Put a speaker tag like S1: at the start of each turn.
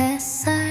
S1: 햇살